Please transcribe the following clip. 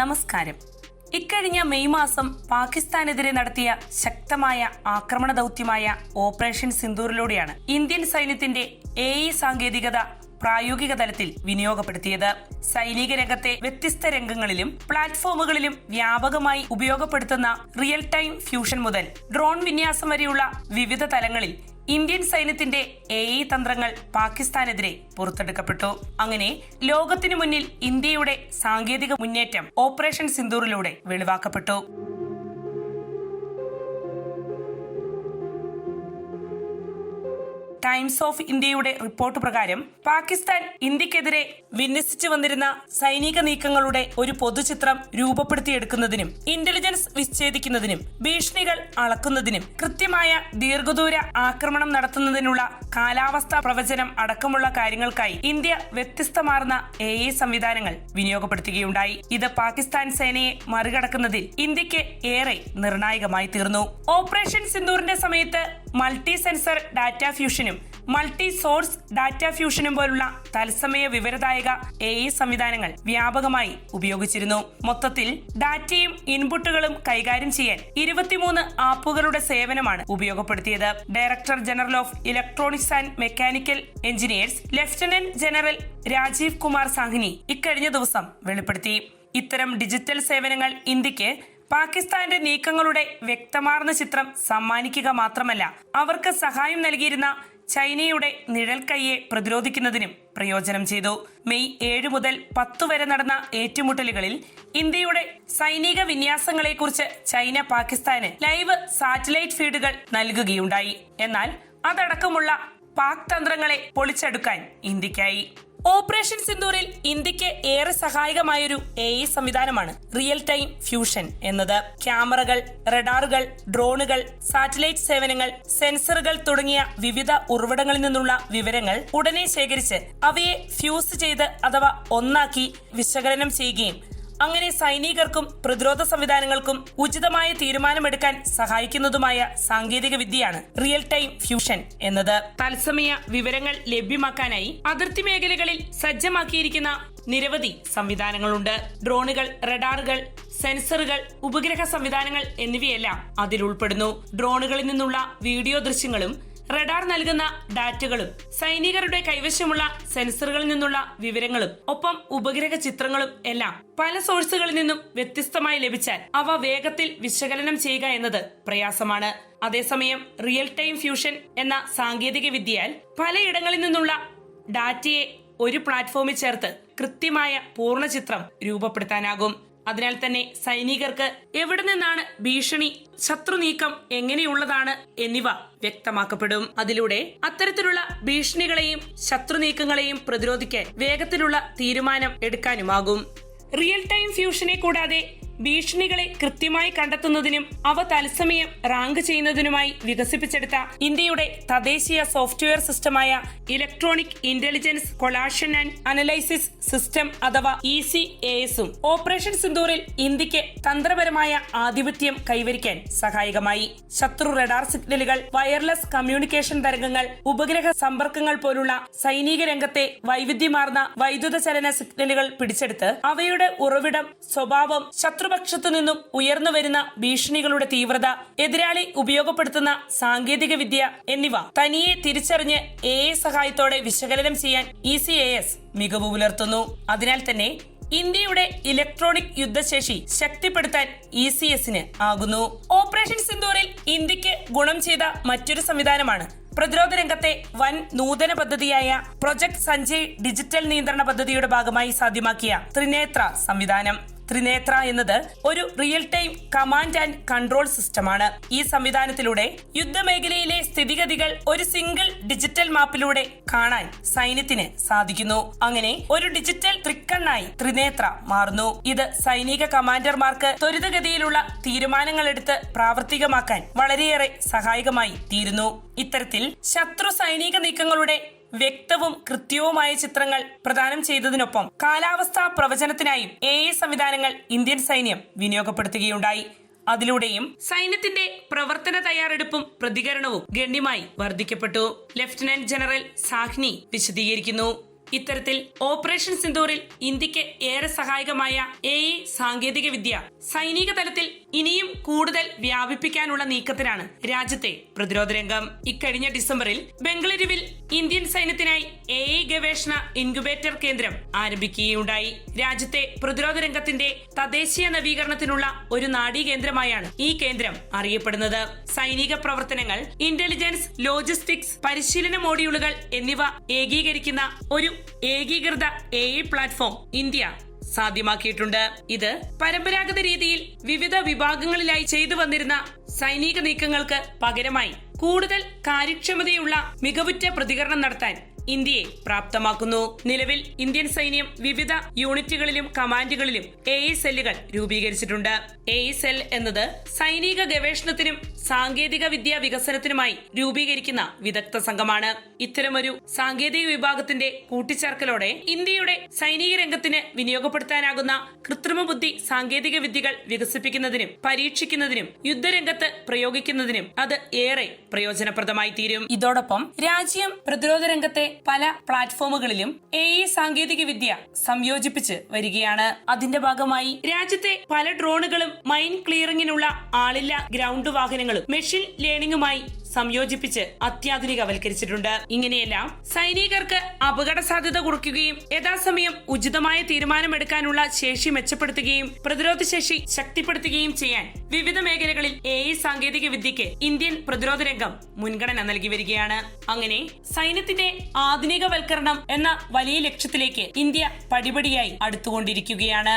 നമസ്കാരം. ഇക്കഴിഞ്ഞ മെയ് മാസം പാകിസ്ഥാനെതിരെ നടത്തിയ ശക്തമായ ആക്രമണ ദൗത്യമായ ഓപ്പറേഷൻ സിന്ദൂറിലൂടെയാണ് ഇന്ത്യൻ സൈന്യത്തിന്റെ എ സാങ്കേതികത പ്രായോഗിക തലത്തിൽ വിനിയോഗപ്പെടുത്തിയത്. സൈനിക രംഗത്തെ വ്യത്യസ്ത രംഗങ്ങളിലും പ്ലാറ്റ്ഫോമുകളിലും വ്യാപകമായി ഉപയോഗപ്പെടുത്തുന്ന റിയൽ ടൈം ഫ്യൂഷൻ മുതൽ ഡ്രോൺ വിന്യാസം വരെയുള്ള വിവിധ തലങ്ങളിൽ ഇന്ത്യൻ സൈന്യത്തിന്റെ എ ഇ തന്ത്രങ്ങൾ പാകിസ്ഥാനെതിരെ പുറത്തെടുക്കപ്പെട്ടു. അങ്ങനെ ലോകത്തിനു മുന്നിൽ ഇന്ത്യയുടെ സാങ്കേതിക മുന്നേറ്റം ഓപ്പറേഷൻ സിന്ദൂറിലൂടെ വെളിവാക്കപ്പെട്ടു. ടൈംസ് ഓഫ് ഇന്ത്യയുടെ റിപ്പോർട്ട് പ്രകാരം പാകിസ്ഥാൻ ഇന്ത്യക്കെതിരെ വിന്യസിച്ചു വന്നിരുന്ന സൈനിക നീക്കങ്ങളുടെ ഒരു പൊതുചിത്രം രൂപപ്പെടുത്തിയെടുക്കുന്നതിനും ഇന്റലിജൻസ് വിച്ഛേദിക്കുന്നതിനും ഭീഷണികൾ അളക്കുന്നതിനും കൃത്യമായ ദീർഘദൂര ആക്രമണം നടത്തുന്നതിനുള്ള കാലാവസ്ഥാ പ്രവചനം അടക്കമുള്ള കാര്യങ്ങൾക്കായി ഇന്ത്യ വ്യത്യസ്തമാർന്ന എ ഐ സംവിധാനങ്ങൾ വിനിയോഗപ്പെടുത്തുകയുണ്ടായി. ഇത് പാകിസ്ഥാൻ സേനയെ മറികടക്കുന്നതിൽ ഇന്ത്യയ്ക്ക് ഏറെ നിർണായകമായി തീർന്നു. ഓപ്പറേഷൻ സിന്ദൂറിന്റെ സമയത്ത് മൾട്ടി സെൻസർ ഡാറ്റ ഫ്യൂഷനും മൾട്ടി സോഴ്സ് ഡാറ്റ ഫ്യൂഷനും പോലുള്ള തത്സമയ വിവരദായക എ ഐ സംവിധാനങ്ങൾ വ്യാപകമായി ഉപയോഗിച്ചിരുന്നു. മൊത്തത്തിൽ ഡാറ്റയും ഇൻപുട്ടുകളും കൈകാര്യം ചെയ്യാൻ ഇരുപത്തിമൂന്ന് ആപ്പുകളുടെ സേവനമാണ് ഉപയോഗപ്പെടുത്തിയത്. Director general of electronics and mechanical engineers lieutenant general Rajeev Kumar Sahni ഇക്കഴിഞ്ഞ ദിവസം വെളിപ്പെടുത്തി. ഇത്തരം ഡിജിറ്റൽ സേവനങ്ങൾ ഇന്ത്യയ്ക്ക് പാകിസ്ഥാന്റെ നീക്കങ്ങളുടെ വ്യക്തമാർന്ന ചിത്രം സമ്മാനിക്കുക മാത്രമല്ല അവർക്ക് സഹായം നൽകിയിരുന്ന ചൈനയുടെ നിഴൽക്കൈയെ പ്രതിരോധിക്കുന്നതിനും പ്രയോജനം ചെയ്തു. മെയ് ഏഴ് മുതൽ പത്ത് വരെ നടന്ന ഏറ്റുമുട്ടലുകളിൽ ഇന്ത്യയുടെ സൈനിക വിന്യാസങ്ങളെക്കുറിച്ച് ചൈന പാകിസ്ഥാന് ലൈവ് സാറ്റലൈറ്റ് ഫീഡുകൾ നൽകുകയുണ്ടായി. എന്നാൽ അതടക്കമുള്ള പാക് തന്ത്രങ്ങളെ പൊളിച്ചെടുക്കാൻ ഇന്ത്യക്കായി. ഓപ്പറേഷൻ സിന്ദൂറിൽ ഇന്ത്യയ്ക്ക് ഏറെ സഹായകമായൊരു എ ഐ സംവിധാനമാണ് റിയൽ ടൈം ഫ്യൂഷൻ എന്നത്. ക്യാമറകൾ റഡാറുകൾ ഡ്രോണുകൾ സാറ്റലൈറ്റ് സേവനങ്ങൾ സെൻസറുകൾ തുടങ്ങിയ വിവിധ ഉറവിടങ്ങളിൽ നിന്നുള്ള വിവരങ്ങൾ ഉടനെ ശേഖരിച്ച് അവയെ ഫ്യൂസ് ചെയ്ത് അഥവാ ഒന്നാക്കി വിശകലനം ചെയ്യുകയും അങ്ങനെ സൈനികർക്കും പ്രതിരോധ സംവിധാനങ്ങൾക്കും ഉചിതമായ തീരുമാനമെടുക്കാൻ സഹായിക്കുന്നതുമായ സാങ്കേതിക വിദ്യയാണ് റിയൽ ടൈം ഫ്യൂഷൻ എന്നത്. തത്സമയ വിവരങ്ങൾ ലഭ്യമാക്കാനായി അതിർത്തി മേഖലകളിൽ സജ്ജമാക്കിയിരിക്കുന്ന നിരവധി സംവിധാനങ്ങളുണ്ട്. ഡ്രോണുകൾ റഡാറുകൾ സെൻസറുകൾ ഉപഗ്രഹ സംവിധാനങ്ങൾ എന്നിവയെല്ലാം അതിൽ ഉൾപ്പെടുന്നു. ഡ്രോണുകളിൽ നിന്നുള്ള വീഡിയോ ദൃശ്യങ്ങളും റഡാർ നൽകുന്ന ഡാറ്റകളും സൈനികരുടെ കൈവശമുള്ള സെൻസറുകളിൽ നിന്നുള്ള വിവരങ്ങളും ഒപ്പം ഉപഗ്രഹ ചിത്രങ്ങളും എല്ലാം പല സോഴ്സുകളിൽ നിന്നും വ്യത്യസ്തമായി ലഭിച്ചാൽ അവ വേഗത്തിൽ വിശകലനം ചെയ്യുക എന്നത് പ്രയാസമാണ്. അതേസമയം റിയൽ ടൈം ഫ്യൂഷൻ എന്ന സാങ്കേതിക വിദ്യയാൽ പലയിടങ്ങളിൽ നിന്നുള്ള ഡാറ്റയെ ഒരു പ്ലാറ്റ്ഫോമിൽ ചേർത്ത് കൃത്യമായ പൂർണ ചിത്രം രൂപപ്പെടുത്താനാകും. അതിനാൽ തന്നെ സൈനികർക്ക് എവിടെ നിന്നാണ് ഭീഷണി ശത്രു നീക്കം എങ്ങനെയുള്ളതാണ് എന്നിവ വ്യക്തമാക്കപ്പെടും. അതിലൂടെ അത്തരത്തിലുള്ള ഭീഷണികളെയും ശത്രു നീക്കങ്ങളെയും പ്രതിരോധിക്കാൻ വേഗത്തിലുള്ള തീരുമാനം എടുക്കാനുമാകും. റിയൽ ടൈം ഫ്യൂഷനെ കൂടാതെ ഭീഷണികളെ കൃത്യമായി കണ്ടെത്തുന്നതിനും അവ തത്സമയം റാങ്ക് ചെയ്യുന്നതിനുമായി വികസിപ്പിച്ചെടുത്ത ഇന്ത്യയുടെ തദ്ദേശീയ software സിസ്റ്റമായ electronic intelligence collation and analysis system അഥവാ ഇ സി എസും ഓപ്പറേഷൻ സിന്ദൂറിൽ ഇന്ത്യയ്ക്ക് തന്ത്രപരമായ ആധിപത്യം കൈവരിക്കാൻ സഹായകമായി. ശത്രു റഡാർ സിഗ്നലുകൾ വയർലെസ് കമ്മ്യൂണിക്കേഷൻ തരംഗങ്ങൾ ഉപഗ്രഹ സമ്പർക്കങ്ങൾ പോലുള്ള സൈനിക രംഗത്തെ വൈവിധ്യമാർന്ന വൈദ്യുത ചലന സിഗ്നലുകൾ പിടിച്ചെടുത്ത് അവയുടെ ഉറവിടം സ്വഭാവം ശത്രുപക്ഷത്തു നിന്നും ഉയർന്നു വരുന്ന ഭീഷണികളുടെ തീവ്രത എതിരാളി ഉപയോഗപ്പെടുത്തുന്ന സാങ്കേതിക വിദ്യ എന്നിവ തനിയെ തിരിച്ചറിഞ്ഞ് എ സഹായത്തോടെ വിശകലനം ചെയ്യാൻ ഇ സി എ എസ് മികവ് പുലർത്തുന്നു. അതിനാൽ തന്നെ ഇന്ത്യയുടെ ഇലക്ട്രോണിക് യുദ്ധശേഷി ശക്തിപ്പെടുത്താൻ ഇ സി എസിന് ആകുന്നു. ഓപ്പറേഷൻ സിന്ദൂറിൽ ഇന്ത്യയ്ക്ക് ഗുണം ചെയ്ത മറ്റൊരു സംവിധാനമാണ് പ്രതിരോധ രംഗത്തെ വൻ നൂതന പദ്ധതിയായ പ്രൊജക്ട് സഞ്ജയ് ഡിജിറ്റൽ നിയന്ത്രണ പദ്ധതിയുടെ ഭാഗമായി സാധ്യമാക്കിയ ത്രിനേത്ര സംവിധാനം. ത്രിനേത്ര എന്നത് ഒരു real time command and control സിസ്റ്റമാണ് ഈ സംവിധാനത്തിലൂടെ യുദ്ധമേഖലയിലെ സ്ഥിതിഗതികൾ ഒരു സിംഗിൾ ഡിജിറ്റൽ മാപ്പിലൂടെ കാണാൻ സൈന്യത്തിന് സാധിക്കുന്നു. അങ്ങനെ ഒരു ഡിജിറ്റൽ ത്രിക്കണ്ണായി ത്രിനേത്ര മാറുന്നു. ഇത് സൈനിക കമാൻഡർമാർക്ക് ത്വരിതഗതിയിലുള്ള തീരുമാനങ്ങൾ എടുത്ത് പ്രാവർത്തികമാക്കാൻ വളരെയേറെ സഹായകമായി തീരുന്നു. ഇത്തരത്തിൽ ശത്രു സൈനിക നീക്കങ്ങളുടെ വ്യക്തവും കൃത്യവുമായ ചിത്രങ്ങൾ പ്രദാനം ചെയ്തതിനൊപ്പം കാലാവസ്ഥാ പ്രവചനത്തിനായും എ ഐ സംവിധാനങ്ങൾ ഇന്ത്യൻ സൈന്യം വിനിയോഗപ്പെടുത്തുകയുണ്ടായി. അതിലൂടെയും സൈന്യത്തിന്റെ പ്രവർത്തന തയ്യാറെടുപ്പും പ്രതികരണവും ഗണ്യമായി വർദ്ധിക്കപ്പെട്ടു. ലഫ്റ്റനന്റ് ജനറൽ സാഹ്നി വിശദീകരിക്കുന്നു. ഇത്തരത്തിൽ ഓപ്പറേഷൻ സിന്ദൂറിൽ ഇന്ത്യയ്ക്ക് ഏറെ സഹായകമായ എ ഇ സാങ്കേതിക വിദ്യ സൈനിക തലത്തിൽ ഇനിയും കൂടുതൽ വ്യാപിപ്പിക്കാനുള്ള നീക്കത്തിലാണ് രാജ്യത്തെ പ്രതിരോധ രംഗം. ഇക്കഴിഞ്ഞ ഡിസംബറിൽ ബംഗളൂരുവിൽ ഇന്ത്യൻ സൈന്യത്തിനായി എ ഇ ഗവേഷണ ഇൻക്യുബേറ്റർ കേന്ദ്രം ആരംഭിക്കുകയുണ്ടായി. രാജ്യത്തെ പ്രതിരോധ രംഗത്തിന്റെ തദ്ദേശീയ നവീകരണത്തിനുള്ള ഒരു നാഡീകേന്ദ്രമായാണ് ഈ കേന്ദ്രം അറിയപ്പെടുന്നത്. സൈനിക പ്രവർത്തനങ്ങൾ ഇന്റലിജൻസ് ലോജിസ്റ്റിക്സ് പരിശീലന മോഡ്യൂളുകൾ എന്നിവ ഏകീകരിക്കുന്ന ഒരു ഏകീകൃത എ പ്ലാറ്റ്ഫോം ഇന്ത്യ സാധ്യമാക്കിയിട്ടുണ്ട്. ഇത് പരമ്പരാഗത രീതിയിൽ വിവിധ വിഭാഗങ്ങളിലായി ചെയ്തു വന്നിരുന്ന സൈനിക നീക്കങ്ങൾക്ക് പകരമായി കൂടുതൽ കാര്യക്ഷമതയുള്ള മികവുറ്റ പ്രതികരണം നടത്താൻ ഇന്ത്യയെ പ്രാപ്തമാക്കുന്നു. നിലവിൽ ഇന്ത്യൻ സൈന്യം വിവിധ യൂണിറ്റുകളിലും കമാൻഡുകളിലും എ സെല്ലുകൾ രൂപീകരിച്ചിട്ടുണ്ട്. എ സെൽ എന്നത് സൈനിക ഗവേഷണത്തിനും സാങ്കേതിക വിദ്യ വികസനത്തിനുമായി രൂപീകരിക്കുന്ന വിദഗ്ധ സംഘമാണ്. ഇത്തരമൊരു സാങ്കേതിക വിഭാഗത്തിന്റെ കൂട്ടിച്ചേർക്കലോടെ ഇന്ത്യയുടെ സൈനിക രംഗത്തിന് വിനിയോഗപ്പെടുത്താനാകുന്ന കൃത്രിമ ബുദ്ധി സാങ്കേതിക വിദ്യകൾ വികസിപ്പിക്കുന്നതിനും പരീക്ഷിക്കുന്നതിനും യുദ്ധരംഗത്ത് പ്രയോഗിക്കുന്നതിനും അത് ഏറെ പ്രയോജനപ്രദമായി തീരും. ഇതോടൊപ്പം രാജ്യം പ്രതിരോധ രംഗത്തെ പല പ്ലാറ്റ്ഫോമുകളിലും എ ഇ സാങ്കേതിക വിദ്യ സംയോജിപ്പിച്ച് വരികയാണ്. അതിന്റെ ഭാഗമായി രാജ്യത്തെ പല ഡ്രോണുകളും മൈൻ ക്ലിയറിംഗിനുള്ള ആളില്ല ഗ്രൗണ്ട് വാഹനങ്ങളും മെഷീൻ ലേണിംഗുമായി സംയോജിപ്പിച്ച് അത്യാധുനികവൽക്കരിച്ചിട്ടുണ്ട്. ഇങ്ങനെയെല്ലാം സൈനികർക്ക് അപകട സാധ്യത കുറയ്ക്കുകയും യഥാസമയം ഉചിതമായ തീരുമാനമെടുക്കാനുള്ള ശേഷി മെച്ചപ്പെടുത്തുകയും പ്രതിരോധ ശേഷി ശക്തിപ്പെടുത്തുകയും ചെയ്യാൻ വിവിധ മേഖലകളിൽ എ ഐ സാങ്കേതിക ഇന്ത്യൻ പ്രതിരോധ രംഗം മുൻഗണന നൽകി വരികയാണ്. അങ്ങനെ സൈന്യത്തിന്റെ ആധുനികവൽക്കരണം എന്ന വലിയ ലക്ഷ്യത്തിലേക്ക് ഇന്ത്യ പടിപടിയായി അടുത്തുകൊണ്ടിരിക്കുകയാണ്.